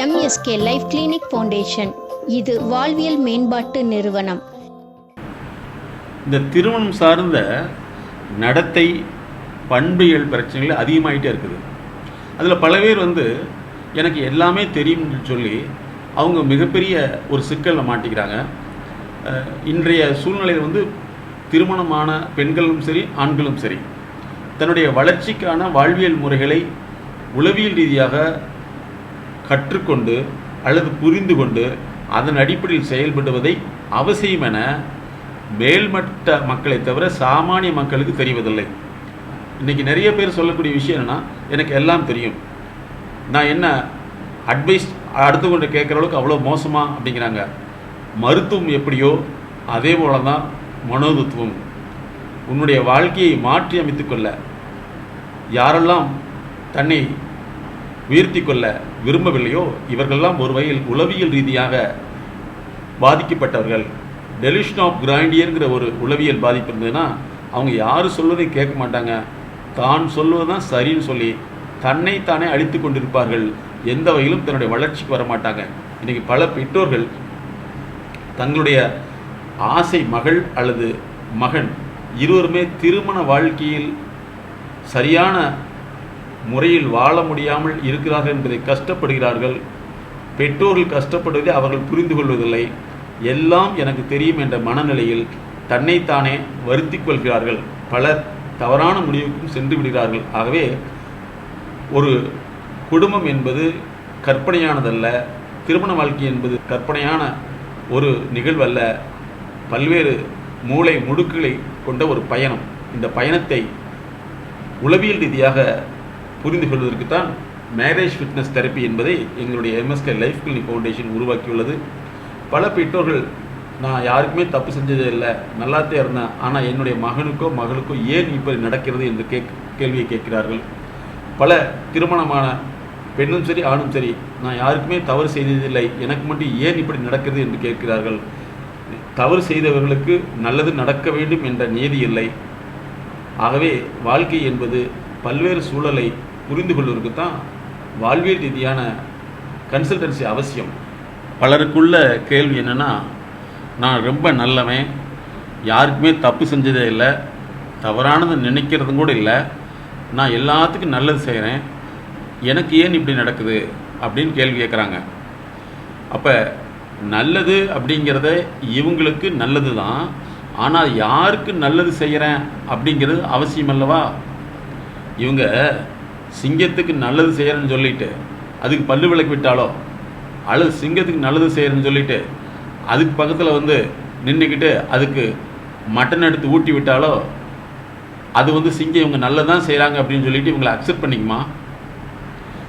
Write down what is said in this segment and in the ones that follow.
MSK life clinic foundation இது வாழ்வியல் மேம்பாட்டு நிறுவனம். இந்த திருமணம் சார்ந்த நடத்தை பண்பியல் பிரச்சனைகள் அதிகமாகிட்டே இருக்குது. அதில் பல பேர் வந்து எனக்கு எல்லாமே தெரியும்னு சொல்லி அவங்க மிகப்பெரிய ஒரு சிக்கலில் மாட்டிக்கிறாங்க. இன்றைய சூழ்நிலையில் வந்து திருமணமான பெண்களும் சரி ஆண்களும் சரி தன்னுடைய வளர்ச்சிக்கான வாழ்வியல் முறைகளை உளவியல் ரீதியாக கற்றுக்கொண்டு அல்லது புரிந்து கொண்டு அதன் அடிப்படையில் செயல்படுவதை அவசியம் என மேல்மட்ட மக்களை தவிர சாமானிய மக்களுக்கு தெரிவதில்லை. இன்றைக்கி நிறைய பேர் சொல்லக்கூடிய விஷயம் என்னென்னா எனக்கு எல்லாம் தெரியும். நான் என்ன அட்வைஸ் அடுத்தவங்க கேட்குற அளவுக்கு அவ்வளோ மோசமாக அப்படிங்கிறாங்க. மருத்துவம் எப்படியோ அதே போல தான் மனோதத்துவம். உன்னுடைய வாழ்க்கையை மாற்றி அமைத்துக்கொள்ள யாரெல்லாம் தன்னை உயர்த்தி கொள்ள விரும்பவில்லையோ இவர்களெல்லாம் ஒரு வகையில் உளவியல் ரீதியாக பாதிக்கப்பட்டவர்கள். டெலிஷன் ஆஃப் கிராண்டியர்ங்கிற ஒரு உளவியல் பாதிப்பு இருந்ததுன்னா அவங்க யார் சொல்வதையும் கேட்க மாட்டாங்க. தான் சொல்வது தான் சரின்னு சொல்லி தன்னை தானே அழித்து கொண்டிருப்பார்கள். எந்த வகையிலும் தன்னுடைய வளர்ச்சிக்கு வர மாட்டாங்க. இன்றைக்கி பல பெற்றோர்கள் தங்களுடைய ஆசை மகள் அல்லது மகன் இருவருமே திருமண வாழ்க்கையில் சரியான முறையில் வாழ முடியாமல் இருக்கிறார்கள் என்பதை கஷ்டப்படுகிறார்கள். பெற்றோர்கள் கஷ்டப்படுவதை அவர்கள் புரிந்து கொள்வதில்லை. எல்லாம் எனக்கு தெரியும் என்ற மனநிலையில் தன்னைத்தானே வருத்திக் கொள்கிறார்கள். பலர் தவறான முடிவுக்கும் சென்று விடுகிறார்கள். ஆகவே ஒரு குடும்பம் என்பது கற்பனையானதல்ல. திருமண வாழ்க்கை என்பது கற்பனையான ஒரு நிகழ்வல்ல. பல்வேறு மூளை முடுக்குகளை கொண்ட ஒரு பயணம். இந்த பயணத்தை உளவியல் ரீதியாக புரிந்து கொள்வதற்கு தான் மேரேஜ் ஃபிட்னஸ் தெரப்பி என்பதை எங்களுடைய எம்எஸ்கே லைஃப் கிளினிக் ஃபவுண்டேஷன் உருவாக்கியுள்ளது. பல பெற்றோர்கள் நான் யாருக்குமே தப்பு செஞ்சதே இல்லை நல்லாத்தே இருந்தேன் ஆனால் என்னுடைய மகனுக்கோ மகளுக்கோ ஏன் இப்படி நடக்கிறது? என்று கேக் கேள்வியை கேட்கிறார்கள். பல திருமணமான பெண்ணும் சரி ஆணும் சரி நான் யாருக்குமே தவறு செய்ததில்லை எனக்கு மட்டும் ஏன் இப்படி நடக்கிறது? என்று கேட்கிறார்கள். தவறு செய்தவர்களுக்கு நல்லது நடக்க வேண்டும் என்ற நியதி இல்லை. ஆகவே வாழ்க்கை என்பது பல்வேறு சூழலை புரிந்து கொள்வதற்கு தான் வாழ்வியல் ரீதியான கன்சல்டன்சி அவசியம். பலருக்குள்ள கேள்வி என்னென்னா நான் ரொம்ப நல்லவன் யாருக்குமே தப்பு செஞ்சதே இல்லை தவறானது நினைக்கிறதும் கூட இல்லை நான் எல்லாத்துக்கும் நல்லது செய்கிறேன் எனக்கு ஏன் இப்படி நடக்குது அப்படின்னு கேள்வி கேட்குறாங்க அப்போ நல்லது அப்படிங்கிறத இவங்களுக்கு நல்லது தான் ஆனால் யாருக்கு நல்லது செய்கிறேன் அப்படிங்கிறது அவசியம் அல்லவா? இவங்க சிங்கத்துக்கு நல்லது செய்கிறேன்னு சொல்லிட்டு அதுக்கு பல்லு விளக்கு விட்டாலோ அல்லது சிங்கத்துக்கு நல்லது செய்கிறேன்னு சொல்லிட்டு அதுக்கு பக்கத்தில் வந்து நின்றுக்கிட்டு அதுக்கு மட்டன் எடுத்து ஊட்டி விட்டாலோ? அது வந்து சிங்கம் இவங்க நல்லதான் செய்கிறாங்க அப்படின்னு சொல்லிட்டு இவங்களை அக்செப்ட் பண்ணிக்குமா?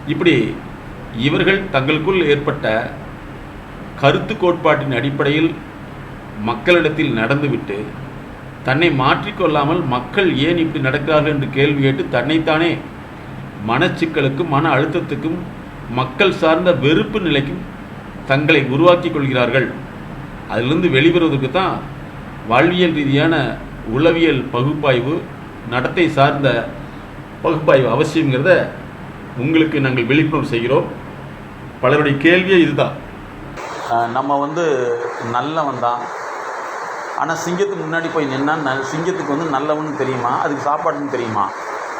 இப்படி இவர்கள் தங்களுக்குள் ஏற்பட்ட கருத்து கோட்பாட்டின் அடிப்படையில் மக்களிடத்தில் நடந்துவிட்டு தன்னை மாற்றிக்கொள்ளாமல் மக்கள் ஏன் இப்படி நடக்கிறார்கள் என்று கேள்வி கேட்டு தன்னைத்தானே மனச்சிக்கலுக்கும் மன அழுத்தத்துக்கும் மக்கள் சார்ந்த வெறுப்பு நிலைக்கும் தங்களை உருவாக்கி கொள்கிறார்கள். அதிலிருந்து வெளிவருவதற்கு தான் வாழ்வியல் ரீதியான உளவியல் பகுப்பாய்வு நடத்தை சார்ந்த பகுப்பாய்வு அவசியங்கிறத உங்களுக்கு நாங்கள் விழிப்புணர்வு செய்கிறோம். பலருடைய கேள்வியே இதுதான். நம்ம வந்து நல்லவன் தான். ஆனால் சிங்கத்துக்கு முன்னாடி போய் நின்னா ந சிங்கத்துக்கு வந்து நல்லவன் தெரியுமா? அதுக்கு சாப்பாடுன்னு தெரியுமா?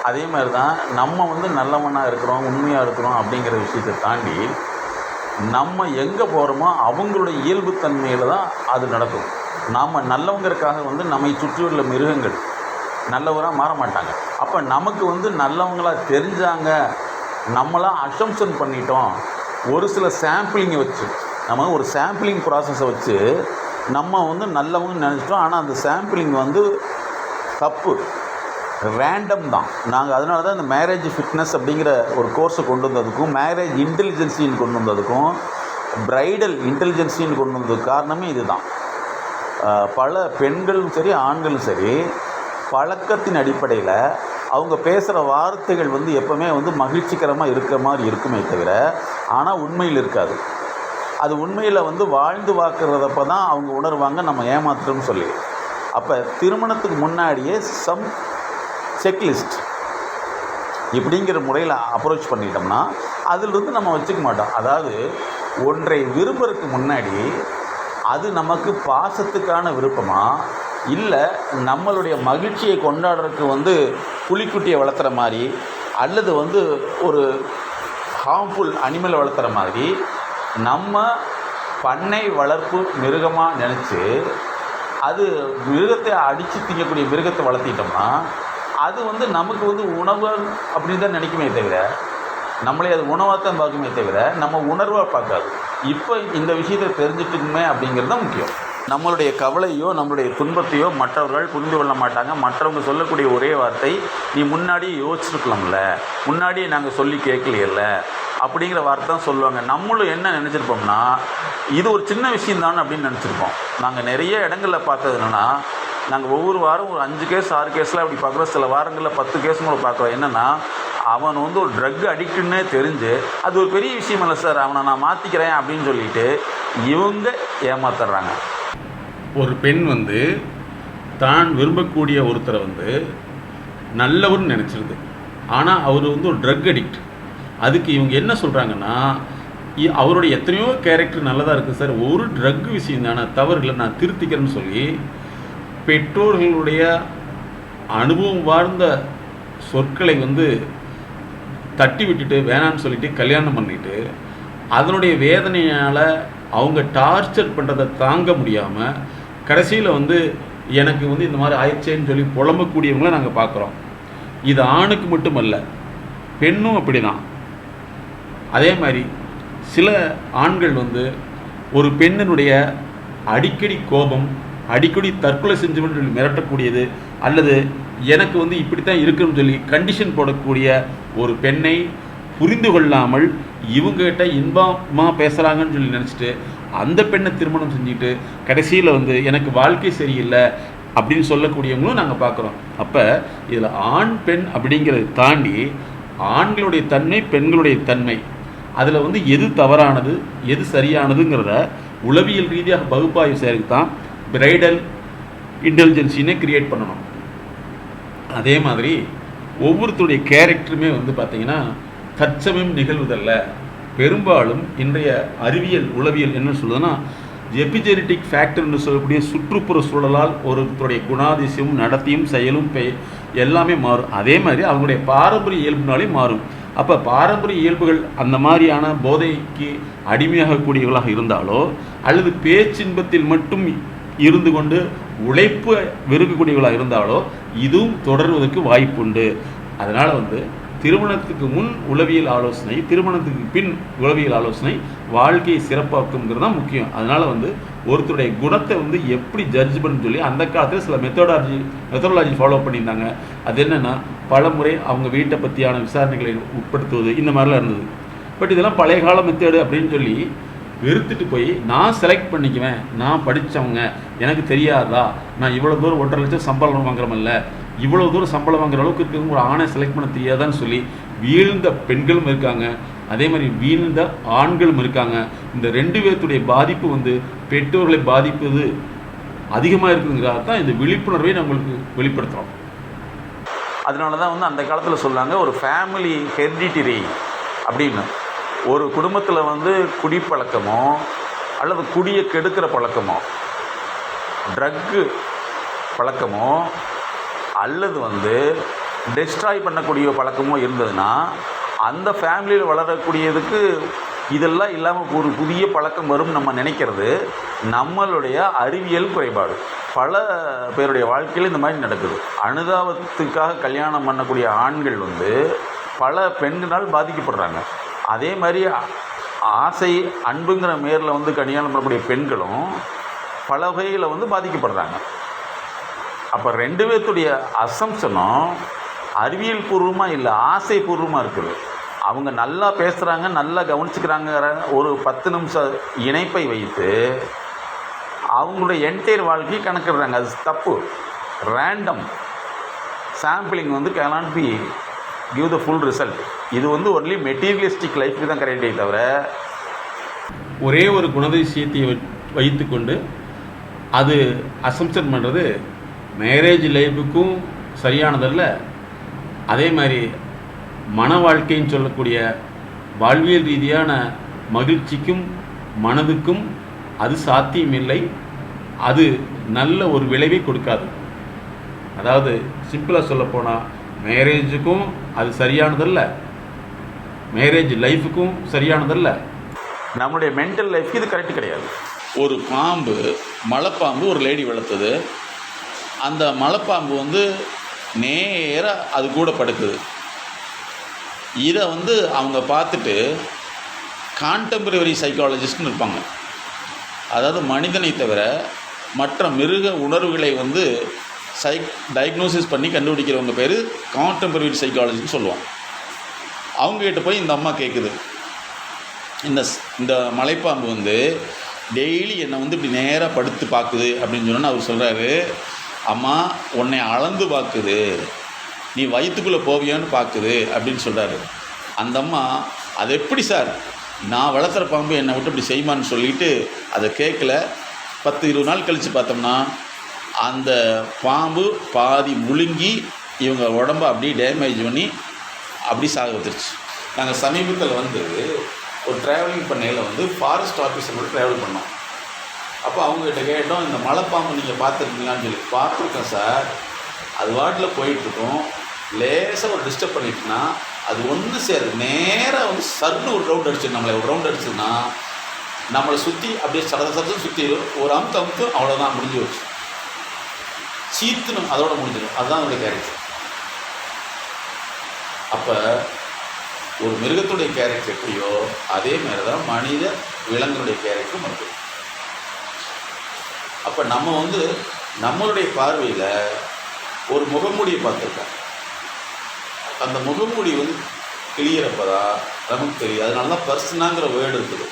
அதே மாதிரி தான் நம்ம வந்து நல்லவனாக இருக்கிறோம் உண்மையாக இருக்கிறோம் அப்படிங்கிற விஷயத்தை தாண்டி நம்ம எங்கே போகிறோமோ அவங்களுடைய இயல்புத்தன்மையில் தான் அது நடக்கும். நாம் நல்லவங்கிறதுக்காக வந்து நம்மை சுற்றியுள்ள மிருகங்கள் நல்லவராக மாற மாட்டாங்க. அப்போ நமக்கு வந்து நல்லவங்களாக தெரிஞ்சாங்க நம்மளாம் அசம்ஷன் பண்ணிட்டோம் ஒரு சில சாம்பிளிங்கை வச்சு நம்ம ஒரு சாம்பிளிங் ப்ராசஸை வச்சு நம்ம வந்து நல்லவங்கன்னு நினச்சிட்டோம். ஆனால் அந்த சாம்பிளிங் வந்து தப்பு. ரேண்டம் தான். நாங்கள் அதனால தான் இந்த மேரேஜ் ஃபிட்னஸ் அப்படிங்கிற ஒரு கோர்ஸை கொண்டு வந்ததுக்கும் மேரேஜ் இன்டெலிஜென்சின்னு கொண்டு வந்ததுக்கும் ப்ரைடல் இன்டெலிஜென்சின்னு கொண்டு வந்ததுக்கு காரணமே இதுதான். தான் பல பெண்களும் சரி ஆண்களும் சரி பழக்கத்தின் அடிப்படையில் அவங்க பேசுகிற வார்த்தைகள் வந்து எப்போவுமே வந்து மகிழ்ச்சிகரமாக இருக்கிற மாதிரி இருக்குமே தவிர ஆனால் உண்மையில் இருக்காது. அது உண்மையில் வந்து வாழ்ந்து வாக்குறதப்ப தான் அவங்க உணர்வாங்க நம்ம ஏமாத்துறோம்னு சொல்லி. அப்போ திருமணத்துக்கு முன்னாடியே சம் செக்லிஸ்ட் இப்படிங்கிற முறையில் அப்ரோச் பண்ணிட்டோம்னா அதிலிருந்து நம்ம வச்சுக்க மாட்டோம். அதாவது ஒன்றை விரும்புறதுக்கு முன்னாடி அது நமக்கு பாசத்துக்கான விருப்பமாக இல்லை நம்மளுடைய மகிழ்ச்சியை கொண்டாடுறதுக்கு வந்து புலிக்குட்டியை வளர்த்துற மாதிரி அல்லது வந்து ஒரு ஹார்ம்ஃபுல் அனிமலை வளர்த்துற மாதிரி நம்ம பண்ணை வளர்ப்பு மிருகமாக நினச்சி அது மிருகத்தை அடித்து திங்கக்கூடிய மிருகத்தை வளர்த்திட்டோம்னா அது வந்து நமக்கு வந்து உணவு அப்படின்னு தான் நினைக்குமே தவிர நம்மளே அது உணவாக தான் பார்க்குமே தவிர நம்ம உணர்வாக பார்க்காது. இப்போ இந்த விஷயத்தை தெரிஞ்சுட்டுமே அப்படிங்கிறது தான் முக்கியம். நம்மளுடைய கவலையோ நம்மளுடைய துன்பத்தையோ மற்றவர்கள் புரிந்து கொள்ள மாட்டாங்க. மற்றவங்க சொல்லக்கூடிய ஒரே வார்த்தை நீ முன்னாடியே யோசிச்சிருக்கலாம்ல. முன்னாடியே நாங்கள் சொல்லி கேட்கலையில்ல. அப்படிங்கிற வார்த்தை தான் சொல்லுவாங்க. நம்மளும் என்ன நினச்சிருப்போம்னா இது ஒரு சின்ன விஷயம் தானே அப்படின்னு நினச்சிருப்போம். நாங்கள் நிறைய இடங்களில் பார்த்தது என்னென்னா நாங்கள் ஒவ்வொரு வாரம் ஒரு அஞ்சு கேஸ் ஆறு கேஸில் அப்படி பார்க்குறோம் சில வாரங்களில் பத்து கேஸும் கூட பார்க்குறோம் என்னென்னா அவன் வந்து ஒரு ட்ரக் அடிக்ட்டுன்னே தெரிஞ்சு அது ஒரு பெரிய விஷயம் இல்லை சார் அவனை நான் மாற்றிக்கிறேன் அப்படின்னு சொல்லிட்டு இவங்க ஏமாத்துறாங்க. ஒரு பெண் வந்து தான் விரும்பக்கூடிய ஒருத்தரை வந்து நல்லவர்னு நினச்சிருது. ஆனால் அவர் வந்து ஒரு ட்ரக் அடிக்ட் அதுக்கு இவங்க என்ன சொல்கிறாங்கன்னா இ- அவருடைய எத்தனையோ கேரக்டர் நல்லதாக இருக்குது சார் ஒரு ட்ரக் விஷயம் தானே தவறுகளை நான் திருத்திக்கிறேன்னு சொல்லி பெற்றோர்களுடைய அனுபவம் வாழ்ந்த சொற்களை வந்து தட்டி விட்டுட்டு வேணான்னு சொல்லிட்டு கல்யாணம் பண்ணிட்டு அதனுடைய வேதனையால் அவங்க டார்ச்சர் பண்ணுறதை தாங்க முடியாமல் கடைசியில் வந்து எனக்கு வந்து இந்த மாதிரி ஆயிடுச்சேன்னு சொல்லி புலம்பக்கூடியவங்கள நாங்கள் பார்க்குறோம் இது ஆணுக்கு மட்டும் அல்ல பெண்ணும் அப்படி தான் அதே மாதிரி சில ஆண்கள் வந்து ஒரு பெண்ணினுடைய அடிக்கடி கோபம் அடிக்கடி தற்கொலை செஞ்சவன் சொல்லி மிரட்டக்கூடியது அல்லது எனக்கு வந்து இப்படித்தான் இருக்குன்னு சொல்லி கண்டிஷன் போடக்கூடிய ஒரு பெண்ணை புரிந்து கொள்ளாமல் இவங்ககிட்ட இன்பமாக பேசுகிறாங்கன்னு சொல்லி நினச்சிட்டு அந்த பெண்ணை திருமணம் செஞ்சுட்டு கடைசியில் வந்து எனக்கு வாழ்க்கை சரியில்லை அப்படின்னு சொல்லக்கூடியவங்களும் நாங்கள் பார்க்குறோம். அப்போ இதில் ஆண் பெண் அப்படிங்கிறத தாண்டி ஆண்களுடைய தன்மை பெண்களுடைய தன்மை. அதில் வந்து எது தவறானது எது சரியானதுங்கிறத உளவியல் ரீதியாக பகுப்பாய்வு செய்கிறதுக்கு தான் பிரைடல் இன்டெலிஜென்சினே கிரியேட் பண்ணணும். அதே மாதிரி ஒவ்வொருத்தருடைய கேரக்டருமே வந்து பார்த்தீங்கன்னா தற்சமயம் நிகழ்வதல்ல. பெரும்பாலும் இன்றைய அறிவியல் உளவியல் என்ன சொல்லுதுன்னா எபிஜெனட்டிக் ஃபேக்டர்னு சொல்லக்கூடிய சுற்றுப்புற சூழலால் ஒருத்தருடைய குணாதிசயமும் நடத்தியும் செயலும் பெ எல்லாமே மாறும். அதே மாதிரி அவங்களுடைய பாரம்பரிய இயல்புனாலே மாறும். அப்போ பாரம்பரிய இயல்புகள் அந்த மாதிரியான போதைக்கு அடிமையாகக்கூடியவர்களாக இருந்தாலோ அல்லது பேச்சின்பத்தில் மட்டும் இருந்து கொண்டு உழைப்பு விரும்பக்கூடியவர்களாக இருந்தாலோ இதுவும் தொடர்வதற்கு வாய்ப்புண்டு. அதனால் வந்து திருமணத்துக்கு முன் உளவியல் ஆலோசனை திருமணத்துக்கு பின் உளவியல் ஆலோசனை வாழ்க்கையை சிறப்பாக்குங்கிறது தான் முக்கியம். அதனால் வந்து ஒருத்தருடைய குணத்தை வந்து எப்படி ஜட்ஜ் பண்ணு சொல்லி அந்த காலத்தில் சில மெத்தடாலஜி மெத்தடாலஜி ஃபாலோ பண்ணியிருந்தாங்க. அது என்னென்னா பல முறை அவங்க வீட்டை பற்றியான விசாரணைகளை உட்படுத்துவது இந்த மாதிரிலாம் இருந்தது. பட் இதெல்லாம் பழைய கால மெத்தேடு அப்படின்னு சொல்லி வெறுத்துட்டு போய் நான் செலக்ட் பண்ணிக்குவேன். நான் படித்தவங்க எனக்கு தெரியாதா? நான் இவ்வளோ தூரம் ஒன்றரை லட்சம் சம்பளம் வாங்குறமல்ல. இவ்வளோ தூரம் சம்பளம் வாங்குற அளவுக்கு இருக்கிறவங்க ஒரு ஆணை செலக்ட் பண்ண தெரியாதான்னு சொல்லி வீழ்ந்த பெண்களும் இருக்காங்க. அதே மாதிரி வீழ்ந்த ஆண்களும் இருக்காங்க. இந்த ரெண்டு பேர்த்துடைய பாதிப்பு வந்து பெற்றோர்களை பாதிப்பது அதிகமாக இருக்குங்கிறதா தான் இந்த விழிப்புணர்வை நம்மளுக்கு வெளிப்படுத்துகிறோம் அதனால தான் வந்து அந்த காலத்தில் சொல்லாங்க ஒரு ஃபேமிலி ஹெரிடிட்டரி அப்படின்னு. ஒரு குடும்பத்தில் வந்து குடிப்பழக்கமோ அல்லது குடியை கெடுக்கிற பழக்கமோ ட்ரக்கு பழக்கமோ அல்லது வந்து டெஸ்ட்ராய் பண்ணக்கூடிய பழக்கமோ இருந்ததுன்னா அந்த ஃபேமிலியில் வளரக்கூடியதுக்கு இதெல்லாம் இல்லாமல் ஒரு புதிய பழக்கம் வரும் நம்ம நினைக்கிறது. நம்மளுடைய அறிவியல் குறைபாடு. பல பேருடைய வாழ்க்கையில் இந்த மாதிரி நடக்குது. அனுதாபத்துக்காக கல்யாணம் பண்ணக்கூடிய ஆண்கள் வந்து பல பெண்களால் பாதிக்கப்படுறாங்க. அதே மாதிரி ஆசை அன்புங்கிற மேரில் வந்து கல்யாணம் பண்ணக்கூடிய பெண்களும் பல வகையில் வந்து பாதிக்கப்படுறாங்க. அப்போ ரெண்டு பேர்த்துடைய அசம்ஷனும் அறிவியல் பூர்வமாக இல்லை ஆசை பூர்வமாக இருக்குது. அவங்க நல்லா பேசுகிறாங்க நல்லா கவனிச்சுக்கிறாங்கிற ஒரு பத்து நிமிஷம் இணைப்பை வைத்து அவங்களுடைய என்டையர் வாழ்க்கையை கணக்கிடுறாங்க. அது தப்பு. ரேண்டம் சாம்பிளிங் வந்து cannot be give the full result இது வந்து ஒன்லி மெட்டீரியலிஸ்டிக் லைஃப்க்கு தான் கரெக்டே தவிர ஒரே ஒரு குணதிசயத்தை வை- வைத்துக்கொண்டு அது அசம்ஷன் பண்ணுறது மேரேஜ் லைஃபுக்கும் சரியானதல்ல. அதே மாதிரி மன வாழ்க்கைன்னு சொல்லக்கூடிய வாழ்வியல் ரீதியான மகிழ்ச்சிக்கும் மனதுக்கும் அது சாத்தியமில்லை. அது நல்ல ஒரு விளைவை கொடுக்காது. அதாவது சிம்பிளாக சொல்லப்போனால் மேரேஜுக்கும் அது சரியானதல்ல. மேரேஜ் லைஃபுக்கும் சரியானதல்ல. நம்மளுடைய மென்டல் லைஃப்க்கு இது கரெக்ட் கிடையாது. ஒரு பாம்பு மலைப்பாம்பு ஒரு லேடி வளர்த்தது. அந்த மலைப்பாம்பு வந்து நேராக அது கூட படுக்குது. இதை வந்து அவங்க பார்த்துட்டு கான்டெம்பரரி சைக்காலஜிஸ்ட்னு இருப்பாங்க. அதாவது மனிதனை தவிர மற்ற மிருக உணர்வுகளை வந்து சைக் டயக்னோசிஸ் பண்ணி கண்டுபிடிக்கிறவங்க பேர் கான்டெம்பரரி சைக்காலஜின்னு சொல்லுவோம் அவங்ககிட்ட போய் இந்த அம்மா கேட்குது இந்த இந்த மலைப்பாம்பு வந்து டெய்லி என்னை வந்து இப்படி நேராக படுத்து பார்க்குது அப்படின்னு சொன்னோன்னு அவர் சொல்கிறாரு அம்மா உன்னை அளந்து பார்க்குது நீ வயிற்றுக்குள்ளே போவியான்னு பார்க்குது அப்படின்னு சொல்கிறாரு அந்த அம்மா அது எப்படி சார்? நான் வளர்த்துற பாம்பு என்னை விட்டு இப்படி செய்யுமான்னு சொல்லிட்டு அதை கேட்கல பத்து இருபது நாள் கழித்து பார்த்தோம்னா அந்த பாம்பு பாதி முழுங்கி இவங்க உடம்ப அப்படியே டேமேஜ் பண்ணி அப்படி சாக வந்துருச்சு நாங்கள் சமீபத்தில் வந்து ஒரு ட்ராவலிங் பண்ணையில் வந்து ஃபாரஸ்ட் ஆஃபீஸரோட ட்ராவல் பண்ணோம். அப்போ அவங்ககிட்ட கேட்டோம் இந்த மலைப்பாம்பு நீங்கள் பார்த்துருக்கீங்களான்னு சொல்லி. பார்த்துருக்கேன் சார். அது வாட்டில் போயிட்டுருக்கோம். லேசாக ஒரு டிஸ்டர்ப் பண்ணிட்டுனா அது ஒன்று சேருது நேராக வந்து சர்னு ஒரு ரவுண்ட் அடிச்சு நம்மளை. ஒரு ரவுண்ட் அடிச்சுன்னா நம்மளை சுற்றி அப்படியே சடத சடத்து சுற்றிடும் ஒரு அமுத்து அமுத்து அவ்வளோதான் முடிஞ்சு வச்சு சீத்தனும் அதோட முடிஞ்சிடும். அதுதான் அதனுடைய கேரக்டர் அப்போ ஒரு மிருகத்துடைய கேரக்டர் எப்படியோ அதே மாதிரி தான் மனித விலங்குடைய கேரக்டரும் இருக்கு. அப்போ நம்ம வந்து நம்மளுடைய பார்வையில் ஒரு முகமூடியை பார்த்துருக்கோம். அந்த முகமூடி வந்து கிளியறப்போ தான் நமக்கு தெரியும் அதனால தான் பர்சனாங்கிற வேர்டு இருக்குது.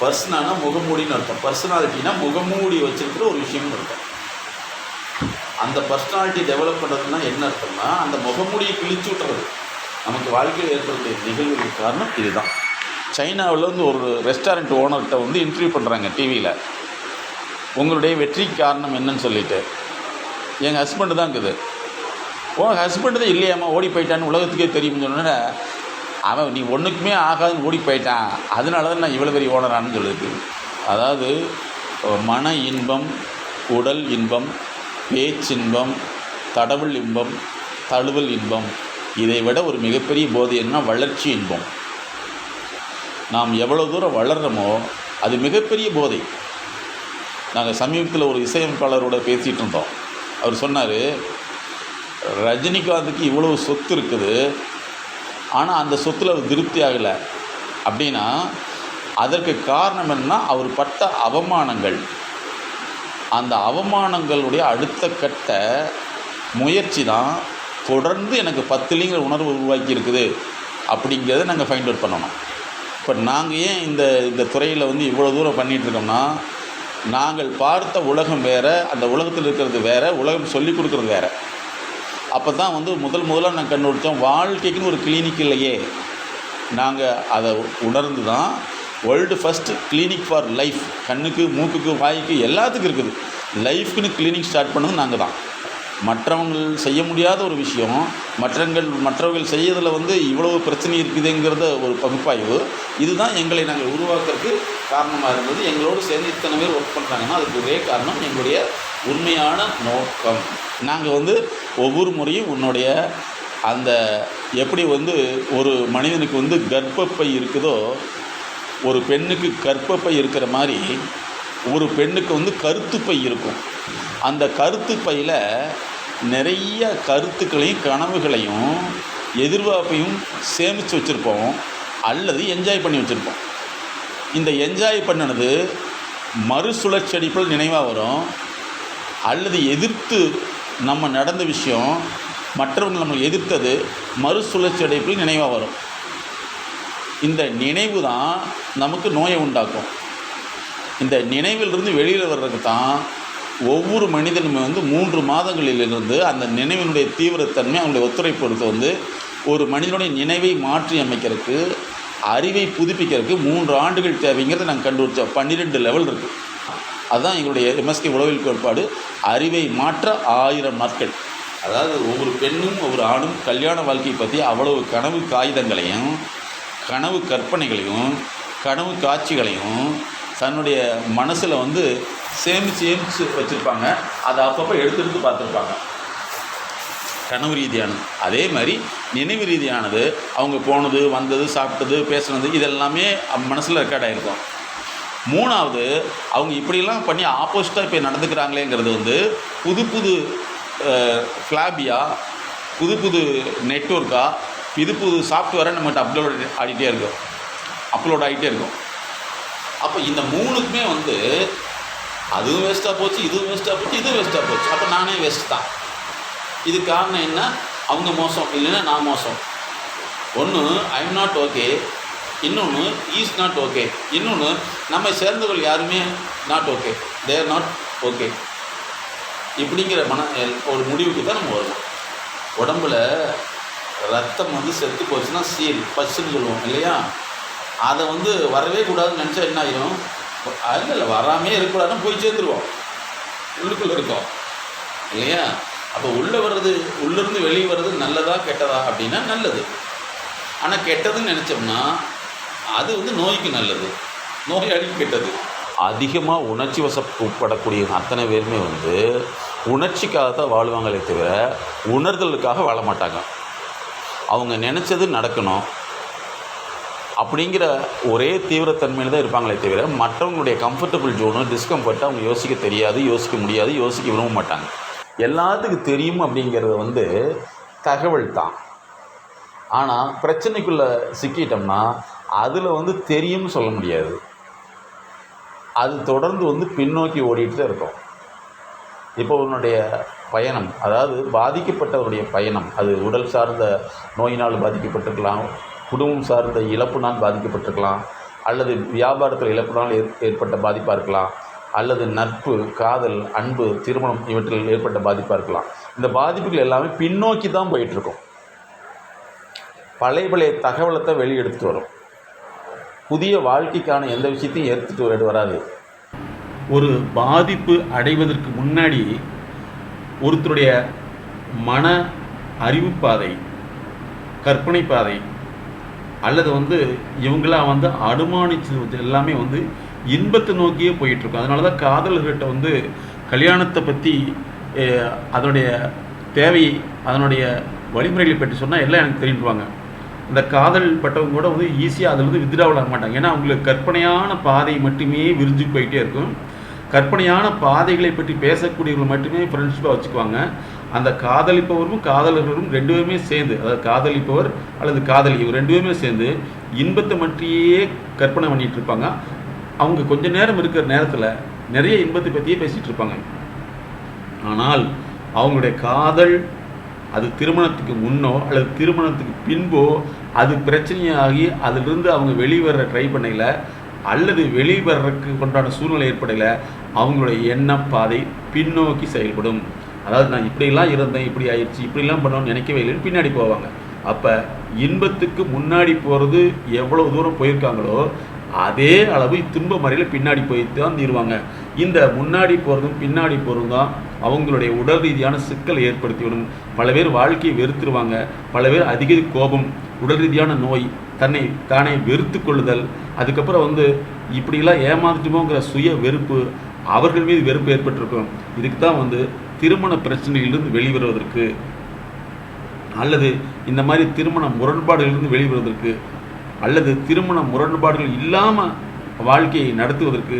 பர்சனானா முகமூடின்னு அர்த்தம். பர்சனாலிட்டினா முகமூடி வச்சுருக்கிற ஒரு விஷயம்னு அர்த்தம். அந்த பர்சனாலிட்டி டெவலப் பண்ணுறதுனா என்ன அர்த்தம்னா அந்த முகமூடியை கிழிச்சு விட்டுறது. நமக்கு வாழ்க்கையில் ஏற்படக்கூடிய நிகழ்வுக்கு காரணம் இதுதான். சைனாவில் வந்து ஒரு ரெஸ்டாரண்ட் ஓனர்கிட்ட வந்து இன்டர்வியூ பண்ணுறாங்க டிவியில் உங்களுடைய வெற்றிக்கு காரணம் என்னன்னு சொல்லிட்டு. எங்கள் ஹஸ்பண்டு தான் இருக்குது. உன் ஹஸ்பண்டு தான் இல்லையாம்மா ஓடி போயிட்டான்னு உலகத்துக்கே தெரியும்னு சொன்னோன்னே அவன் நீ ஒன்றுக்குமே ஆகாதுன்னு ஓடி போயிட்டான். அதனால தான் நான் இவ்வளோ பெரிய ஓனரானு சொல்லுது. அதாவது மன இன்பம் உடல் இன்பம் பேச்சின்பம் தடவல் இன்பம் தழுவல் இன்பம். இதை விட ஒரு மிகப்பெரிய போதை என்ன? வளர்ச்சி இன்பம். நாம் எவ்வளோ தூரம் வளர்கிறோமோ அது மிகப்பெரிய போதை. நாங்கள் சமீபத்தில் ஒரு இசையமைப்பாளரோட பேசிகிட்டு இருந்தோம் அவர் சொன்னார் ரஜினிகாந்துக்கு இவ்வளவு சொத்து இருக்குது ஆனால் அந்த சொத்தில் அவர் திருப்தி ஆகலை. அப்படின்னா அதற்கு காரணம் என்னன்னா அவர் பட்ட அவமானங்கள். அந்த அவமானங்களுடைய அடுத்த கட்ட முயற்சி தான் தொடர்ந்து எனக்கு பத்துலிங்கிற உணர்வு உருவாக்கி இருக்குது அப்படிங்கிறத நாங்கள் ஃபைண்ட் அவுட் பண்ணணும். இப்போ நாங்கள் ஏன் இந்த இந்த துறையில் வந்து இவ்வளோ தூரம் பண்ணிகிட்ருக்கோம்னா நாங்கள் பார்த்த உலகம் வேறு அந்த உலகத்தில் இருக்கிறது வேறு உலகம் சொல்லி கொடுக்குறது வேறு. அப்போ தான் வந்து முதல் முதலாக நாங்கள் கண்டுபிடிச்சோம் வாழ்க்கைக்குன்னு ஒரு கிளினிக் இல்லையே. நாங்கள் அதை உணர்ந்து தான் world first clinic for life கண்ணுக்கு மூக்குக்கு வாய்க்கு எல்லாத்துக்கும் இருக்குது. லைஃப்க்குன்னு கிளினிக் ஸ்டார்ட் பண்ணது நாங்கள் தான் மற்றவங்கள் செய்ய முடியாத ஒரு விஷயம் மற்றவங்கள் மற்றவர்கள் செய்யறதில் வந்து இவ்வளவு பிரச்சனை இருக்குதுங்கிறத ஒரு பகுப்பாய்வு. இதுதான் எங்களை நாங்கள் உருவாக்குறதுக்கு காரணமாக இருந்தது. எங்களோடு சேர்ந்து இத்தனை பேர் ஒர்க் பண்ணுறாங்கன்னா அதுக்கு ஒரே காரணம் எங்களுடைய உண்மையான நோக்கம். நாங்கள் வந்து ஒவ்வொரு முறையும் உன்னுடைய அந்த எப்படி வந்து ஒரு மனிதனுக்கு வந்து கர்ப்பப்பை இருக்குதோ ஒரு பெண்ணுக்கு கற்பப்பை இருக்கிற மாதிரி ஒரு பெண்ணுக்கு வந்து கருத்துப்பை இருக்கும். அந்த கருத்துப்பையில் நிறைய கருத்துக்களையும் கனவுகளையும் எதிர்பார்ப்பையும் சேமித்து வச்சுருப்போம். அல்லது என்ஜாய் பண்ணி வச்சுருப்போம். இந்த என்ஜாய் பண்ணினது மறுசுழற்சி அடிப்பில் நினைவாக வரும். அல்லது எதிர்த்து நம்ம நடந்த விஷயம் மற்றவங்க நம்மளை எதிர்த்தது மறுசுழற்சி அடைப்பில் நினைவாக வரும். இந்த நினைவு தான் நமக்கு நோயை உண்டாக்கும். இந்த நினைவிலிருந்து வெளியில் வர்றதுக்கு தான் ஒவ்வொரு மனிதனுமே வந்து மூன்று மாதங்களிலிருந்து அந்த நினைவினுடைய தீவிரத்தன்மை அவங்களுடைய ஒத்துழைப்பு பொறுத்து வந்து ஒரு மனிதனுடைய நினைவை மாற்றி அமைக்கிறதுக்கு அறிவை புதுப்பிக்கிறதுக்கு மூன்று ஆண்டுகள் தேவைங்கிறத நாங்கள் கண்டுபிடிச்சோம். பன்னிரெண்டு லெவல் இருக்குது அதுதான் எங்களுடைய எம்எஸ்கே உளவில் கோட்பாடு. அறிவை மாற்ற ஆயிரம் நாட்கள். அதாவது ஒவ்வொரு பெண்ணும் ஒவ்வொரு ஆணும் கல்யாண வாழ்க்கையை பற்றி அவ்வளவு கனவு காகிதங்களையும் கனவு கற்பனைகளையும் கனவு காட்சிகளையும் தன்னுடைய மனசில் வந்து சேமித்து சேமித்து வச்சுருப்பாங்க. அதை அப்பப்போ எடுத்து எடுத்து பார்த்துருப்பாங்க. கனவு ரீதியானது அதே மாதிரி நினைவு ரீதியானது அவங்க போனது வந்தது சாப்பிட்டது பேசுனது இதெல்லாமே மனசில் ரெக்கார்ட் ஆகிருக்கும் மூணாவது அவங்க இப்படிலாம் பண்ணி ஆப்போசிட்டாக இப்போ நடந்துக்கிறாங்களேங்கிறது வந்து புது புது ஃப்ளாபியாக புது புது நெட்ஒர்க்காக இது புது சாஃப்ட்வேரை நம்மகிட்ட அப்லோட் ஆகிட்டே இருக்கும். அப்லோட் ஆகிட்டே இருக்கும். அப்போ இந்த மூணுக்குமே வந்து அதுவும் வேஸ்ட்டாக போச்சு இதுவும் வேஸ்ட்டாக போச்சு இதுவும் வேஸ்ட்டாக போச்சு. அப்போ நானே வேஸ்ட் தான். இது காரணம் என்ன? அவங்க மோசம் இல்லைன்னா நான் மோசம். ஒன்று ஐம் நாட் ஓகே இன்னொன்று ஈஸ் நாட் ஓகே இன்னொன்று நம்மை சேர்ந்தவர்கள் யாருமே not okay they're not okay இப்படிங்கிற மன ஒரு முடிவுக்கு தான் நம்ம வருவோம். உடம்புல ரத்தம் வந்து செத்து போச்சுன்னா சீல் பச்சுன்னு சொல்லுவோம் இல்லையா? அதை வந்து வரவே கூடாதுன்னு நினச்சா என்ன ஆகிடும் அதில் இல்லை வராமே இருக்கக்கூடாதுன்னு போய் சேர்த்துருவோம் உள்ளுக்குள்ளே இருக்கோம் இல்லையா? அப்போ உள்ளே வர்றது உள்ளேருந்து வெளியே வர்றது நல்லதா கெட்டதா அப்படின்னா நல்லது. ஆனால் கெட்டதுன்னு நினச்சோம்னா அது வந்து நோய்க்கு நல்லது. நோயாளிக்கு கெட்டது. அதிகமாக உணர்ச்சி வசப்படக்கூடிய அத்தனை பேருமே வந்து உணர்ச்சிக்காக தான் வாழ்வாங்களே தவிர உணர்தலுக்காக வாழ மாட்டாங்க. அவங்க நினச்சது நடக்கணும் அப்படிங்கிற ஒரே தீவிரத்தன்மையில் தான் இருப்பாங்களே தவிர மற்றவங்களுடைய கம்ஃபர்டபுள் ஜோனு டிஸ்கம்ஃபர்ட்டு அவங்க யோசிக்க தெரியாது யோசிக்க முடியாது யோசிக்க விரும்ப மாட்டாங்க. எல்லாத்துக்கும் தெரியும் அப்படிங்கிறது வந்து தகவல் தான். ஆனால் பிரச்சனைக்குள்ளே சிக்கிட்டோம்னா அதில் வந்து தெரியும்னு சொல்ல முடியாது. அது தொடர்ந்து வந்து பின்னோக்கி ஓடிட்டு தான் இருக்கும். இப்போ உன்னுடைய பயணம் அதாவது பாதிக்கப்பட்டவருடைய பயணம் அது உடல் சார்ந்த நோயினால் பாதிக்கப்பட்டிருக்கலாம் குடும்பம் சார்ந்த இழப்புனால் பாதிக்கப்பட்டிருக்கலாம் அல்லது வியாபாரத்தில் இழப்புனால் ஏற் ஏற்பட்ட பாதிப்பாக இருக்கலாம் அல்லது நட்பு காதல் அன்பு திருமணம் இவற்றில் ஏற்பட்ட பாதிப்பாக இருக்கலாம். இந்த பாதிப்புகள் எல்லாமே பின்னோக்கி தான் போயிட்டுருக்கும். பழைய பழைய தகவலத்தை வெளியெடுத்துட்டு வரும். புதிய வாழ்க்கைக்கான எந்த விஷயத்தையும் ஏற்றுட்டு வர- வராது. ஒரு பாதிப்பு அடைவதற்கு முன்னாடி ஒருத்தருடைய மன அறிவு பாதை கற்பனை பாதை அல்லது வந்து இவங்களாம் வந்து அனுமானிச்சது எல்லாமே வந்து இன்பத்தை நோக்கியே போயிட்டுருக்கும். அதனால தான் காதலர்கிட்ட வந்து கல்யாணத்தை பற்றி அதனுடைய தேவை அதனுடைய வழிமுறைகளை பற்றி சொன்னால் எல்லாம் எனக்கு தெரிஞ்சுவாங்க இந்த காதல் பட்டவங்க கூட வந்து ஈஸியாக அதில் வந்து வித்ராவில் ஆக மாட்டாங்க. ஏன்னா அவங்களுக்கு கற்பனையான பாதை மட்டுமே விரிஞ்சு போயிட்டே இருக்கும். கற்பனையான பாதைகளை பற்றி பேசக்கூடியவர்கள் மட்டுமே ஃப்ரெண்ட்ஷிப்பாக வச்சுக்குவாங்க. அந்த காதலிப்பவரும் காதலர்களும் ரெண்டு பேருமே சேர்ந்து அதாவது காதலிப்பவர் அல்லது காதலி இவர் ரெண்டு பேருமே சேர்ந்து இன்பத்தை மற்றியே கற்பனை பண்ணிட்டு இருப்பாங்க. அவங்க கொஞ்ச நேரம் இருக்கிற நேரத்தில் நிறைய இன்பத்தை பற்றியே பேசிகிட்டு இருப்பாங்க. ஆனால் அவங்களுடைய காதல் அது திருமணத்துக்கு முன்னோ அல்லது திருமணத்துக்கு பின்போ அது பிரச்சனையாகி அதிலிருந்து அவங்க வெளிவர ட்ரை பண்ணையில் அல்லது வெளிவரக்கு கொண்டான சூழ்நிலை ஏற்படையில் அவங்களுடைய எண்ண பாதை பின்னோக்கி செயல்படும். அதாவது நான் இப்படிலாம் இருந்தேன் இப்படி ஆயிடுச்சு இப்படிலாம் பண்ணோன்னு நினைக்கவே இல்லைன்னு பின்னாடி போவாங்க. அப்போ இன்பத்துக்கு முன்னாடி போகிறது எவ்வளோ தூரம் போயிருக்காங்களோ அதே அளவு துன்ப முறையில் பின்னாடி போய் தான் தீருவாங்க. இந்த முன்னாடி போகிறதும் பின்னாடி போகிறதும் தான் அவங்களுடைய உடல் ரீதியான சிக்கலை ஏற்படுத்திவிடும். பல பேர் வாழ்க்கையை வெறுத்துருவாங்க பல பேர் அதிக கோபம் உடல் ரீதியான நோய் தன்னை தானே வெறுத்து கொள்ளுதல் அதுக்கப்புறம் வந்து இப்படிலாம் ஏமாந்துட்டுமோங்கிற சுய வெறுப்பு அவர்கள் மீது வெறுப்பு ஏற்பட்டிருக்கும். இதுக்கு தான் வந்து திருமண பிரச்சனையிலிருந்து வெளிவருவதற்கு அல்லது இந்த மாதிரி திருமண முரண்பாடுகளிலிருந்து வெளிவருவதற்கு அல்லது திருமண முரண்பாடுகள் இல்லாமல் வாழ்க்கையை நடத்துவதற்கு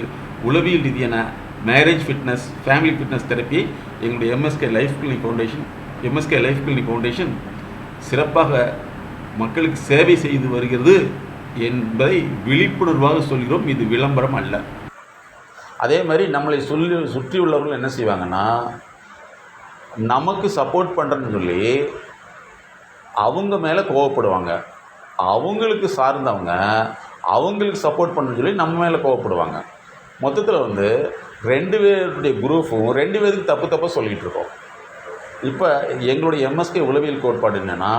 உளவியல் ரீதியான marriage fitness family fitness therapy எங்களுடைய MSK life clinic foundation MSK life clinic foundation சிறப்பாக மக்களுக்கு சேவை செய்து வருகிறது என்பதை விழிப்புணர்வாக சொல்கிறோம். இது விளம்பரம் அல்ல. அதே மாதிரி நம்மளை சொல்லி சுற்றி உள்ளவர்கள் என்ன செய்வாங்கன்னா நமக்கு சப்போர்ட் பண்ணுறேன்னு சொல்லி அவங்க மேலே கோவப்படுவாங்க. அவங்களுக்கு சார்ந்தவங்க அவங்களுக்கு சப்போர்ட் பண்ணுன்னு சொல்லி நம்ம மேலே கோவப்படுவாங்க. மொத்தத்தில் வந்து ரெண்டு பேருடைய குரூப்பும் ரெண்டு பேருக்கு தப்பு தப்பாக சொல்லிகிட்டு இருக்கோம். இப்போ எங்களுடைய எம்எஸ்கே உளவியல் கோட்பாடு என்னென்னா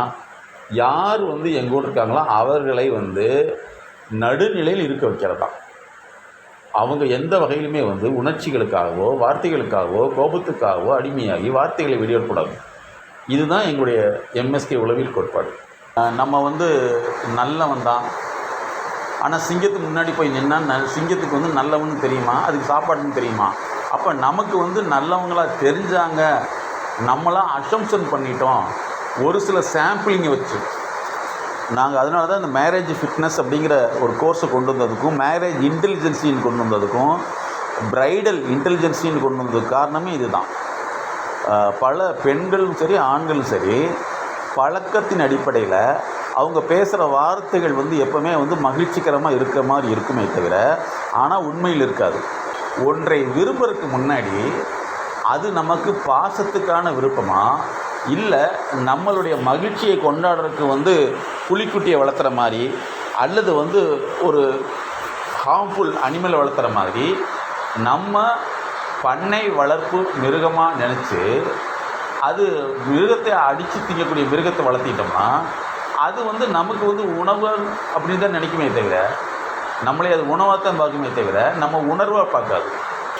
யார் வந்து எங்கூட இருக்காங்களோ அவர்களை வந்து நடுநிலையில் இருக்க வைக்கிறதா அவங்க எந்த வகையிலுமே வந்து உணர்ச்சிகளுக்காகவோ வார்த்தைகளுக்காகவோ கோபத்துக்காகவோ அடிமையாகி வார்த்தைகளை வெளியிடக்கூடாது. இதுதான் எங்களுடைய எம்எஸ்கே உளவியல் கோட்பாடு. நம்ம வந்து நல்லவன் தான். ஆனால் சிங்கத்துக்கு முன்னாடி போய் நின்னா ந- சிங்கத்துக்கு வந்து நல்லவன்னு தெரியுமா? அதுக்கு சாப்பாடுன்னு தெரியுமா? அப்போ நமக்கு வந்து நல்லவங்களாக தெரிஞ்சாங்க. நம்மளாம் அசம்ஷன் பண்ணிட்டோம். ஒரு சில சாம்பிளிங்கை வச்சு. நாங்கள் அதனால தான் இந்த மேரேஜ் ஃபிட்னஸ் அப்படிங்கிற ஒரு கோர்ஸை கொண்டு வந்ததுக்கும் மேரேஜ் இன்டெலிஜென்சின்னு கொண்டு வந்ததுக்கும் ப்ரைடல் இன்டெலிஜென்சின்னு கொண்டு வந்ததுக்கு காரணமே இதுதான். தான் பல பெண்களும் சரி ஆண்களும் சரி பழக்கத்தின் அடிப்படையில் அவங்க பேசுகிற வார்த்தைகள் வந்து எப்போவுமே வந்து மகிழ்ச்சிகரமாக இருக்கிற மாதிரி இருக்குமே தவிர ஆனால் உண்மையில் இருக்காது. ஒன்றை விரும்புறதுக்கு முன்னாடி அது நமக்கு பாசத்துக்கான விருப்பமாக இல்லை நம்மளுடைய மகிழ்ச்சியை கொண்டாடுறதுக்கு வந்து புலிக்குட்டியை வளர்த்துற மாதிரி அல்லது வந்து ஒரு ஹார்ம்ஃபுல் அனிமலை வளர்த்துற மாதிரி நம்ம பண்ணை வளர்ப்பு மிருகமாக நினச்சி அது மிருகத்தை அடித்து திங்கக்கூடிய மிருகத்தை வளர்த்திட்டோம்னா அது வந்து நமக்கு வந்து உணவு அப்படின்னு தான் நினைக்குமே தவிர நம்மளே அது உணவாக தான் பார்க்குமே தவிர நம்ம உணர்வாக பார்க்காது.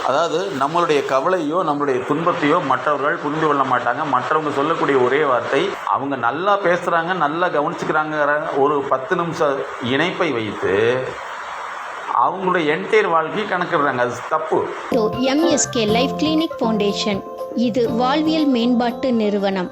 அதாவது நம்மளுடைய கவலையோ நம்மளுடைய துன்பத்தையோ மற்றவர்கள் புரிந்து கொள்ள மாட்டாங்க. மற்றவங்க சொல்லக்கூடிய ஒரே வார்த்தை அவங்க நல்லா பேசுகிறாங்க நல்லா கவனிச்சுக்கிறாங்கிற ஒரு பத்து நிமிஷம் இணைப்பை வைத்து அவங்களுடைய என்டையர் வாழ்க்கையை கணக்கிடுறாங்க. அது தப்பு. எம்எஸ்கே லைஃப் கிளினிக் ஃபவுண்டேஷன் இது வாழ்வியல் மேம்பாட்டு நிறுவனம்.